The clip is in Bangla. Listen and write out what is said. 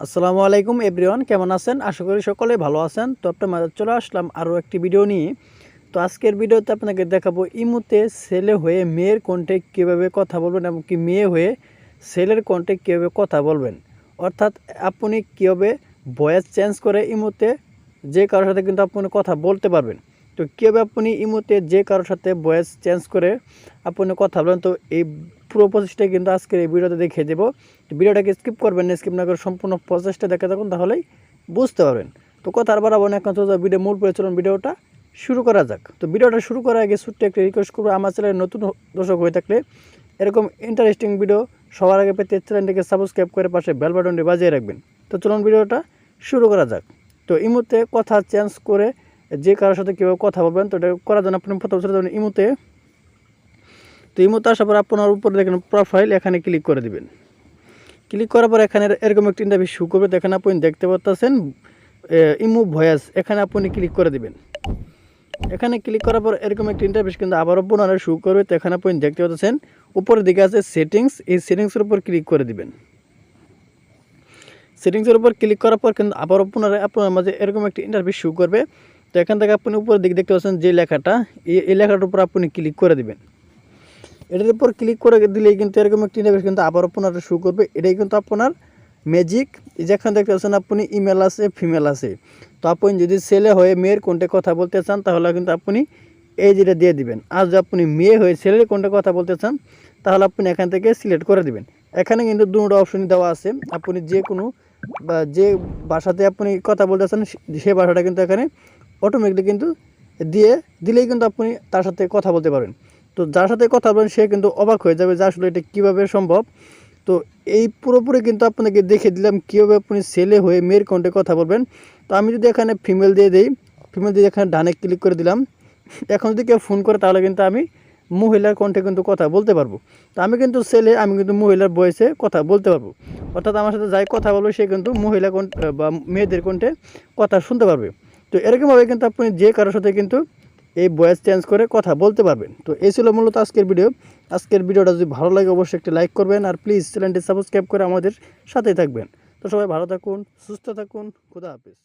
আসসালামু আলাইকুম এভরিওয়ান, কেমন আছেন? আশা করি সকলেই ভালো আছেন। তো আপনার মাঝে চলে আসলাম আরও একটি ভিডিও নিয়ে। তো আজকের ভিডিওতে আপনাকে দেখাবো ইমুতে ছেলে হয়ে মেয়ের কণ্ঠে কীভাবে কথা বলবেন এবং কি মেয়ে হয়ে ছেলের কণ্ঠে কীভাবে কথা বলবেন। অর্থাৎ আপনি কীভাবে ভয়েস চেঞ্জ করে ইমুতে যে কারোর সাথে কিন্তু আপনি কথা বলতে পারবেন। তো কীভাবে আপনি ইমুতে যে কারোর সাথে ভয়েস চেঞ্জ করে আপনি কথা বলেন তো এই পুরো প্রসেসটা কিন্তু আজকের এই ভিডিওতে দেখিয়ে দেবো। ভিডিওটাকে স্কিপ করবেন না স্কিপ না করে সম্পূর্ণ প্রসেসটা দেখে থাকুন, তাহলেই বুঝতে পারবেন। তো কথা আর বাড়াবো না, এখন ভিডিও মূল করে চলুন ভিডিওটা শুরু করা যাক। তো ভিডিওটা শুরু করার আগে ছোট্ট একটা রিকোয়েস্ট করব, আমার চ্যানেলে নতুন দর্শক হয়ে থাকলে এরকম ইন্টারেস্টিং ভিডিও সবার আগে পেতে চ্যানেলটিকে সাবস্ক্রাইব করে পাশে বেল বাটনটি বাজিয়ে রাখবেন। তো চলুন ভিডিওটা শুরু করা যাক। তো ইমুতে কথা চেঞ্জ করে যে কারোর সাথে কীভাবে কথা বলবেন, তো এটা করার জন্য আপনি প্রথম ইমুতে তো ইমুতে আসার পর আপনার উপরে দেখেন প্রোফাইল এখানে ক্লিক করে দিবেন। ক্লিক করার পর এখানে এরকম একটি ইন্টারভিউ শু করবে। তো এখানে আপনি দেখতে পাচ্ছেন ইমু ভয়েস, এখানে আপনি ক্লিক করে দিবেন। এখানে ক্লিক করার পর এরকম একটি ইন্টারভিউ কিন্তু আবারও পুনরায় শু করবে। তো এখানে আপনি দেখতে পাচ্ছেন উপরের দিকে আছে সেটিংস এই সেটিংসের উপর ক্লিক করে দিবেন। সেটিংসের উপর ক্লিক করার পর কিন্তু আবারও পুনরায় আপনার মাঝে এরকম একটি ইন্টারভিউ শু করবে। তো এখান থেকে আপনি উপরের দিকে দেখতে পাচ্ছেন যে লেখাটা, এই এই লেখাটার উপর আপনি ক্লিক করে দিবেন। এটার উপর ক্লিক করে দিলেই কিন্তু এরকম একটি ইন্টারভিউ কিন্তু আবার আপনার শু করবে। এটাই কিন্তু আপনার ম্যাজিক যেখানে দেখতে পাচ্ছেন আপনি ইমেল আছে ফিমেল আছে। তো আপনি যদি ছেলে হয়ে মেয়ের কোনটা কথা বলতে চান, তাহলে কিন্তু আপনি এই যেটা দিয়ে দিবেন। আর যদি আপনি মেয়ে হয়ে ছেলের কোনটা কথা বলতে চান, তাহলে আপনি এখান থেকে সিলেক্ট করে দিবেন। এখানে কিন্তু দুটো অপশন দেওয়া আছে। আপনি যে কোনো, বা যে ভাষাতে আপনি কথা বলতে চান, সে ভাষাটা কিন্তু এখানে অটোমেটিকলি কিন্তু দিয়ে দিলেই কিন্তু আপনি তার সাথে কথা বলতে পারেন তো যার সাথে কথা বলেন, সে কিন্তু অবাক হয়ে যাবে যে আসলে এটা কীভাবে সম্ভব। তো এই পুরোপুরি কিন্তু আপনাকে দেখে দিলাম কীভাবে আপনি ছেলে হয়ে মেয়ের কণ্ঠে কথা বলবেন। তো আমি যদি এখানে ফিমেল দিয়ে দিই ফিমেল দিয়ে এখানে ডানে ক্লিক করে দিলাম। এখন যদি কেউ ফোন করে, তাহলে কিন্তু আমি মহিলার কণ্ঠে কিন্তু কথা বলতে পারব। তো আমি কিন্তু ছেলে, আমি কিন্তু মহিলার বয়সে কথা বলতে পারব। অর্থাৎ আমার সাথে যাই কথা বলব, সে কিন্তু মহিলা কণ্ঠ, বা মেয়েদের কণ্ঠে কথা শুনতে পারবে। তো এরকমভাবে কিন্তু আপনি যে কারোর সাথে কিন্তু এই ভয়েস চেঞ্জ করে কথা বলতে পারবেন। তো এই ছিল মূলত আজকের ভিডিও আজকের ভিডিওটা যদি ভালো লাগে, অবশ্যই একটি লাইক করবেন আর প্লিজ চ্যানেলটি সাবস্ক্রাইব করে আমাদের সাথেই থাকবেন। তো সবাই ভালো থাকুন, সুস্থ থাকুন, খুদা হাফিজ।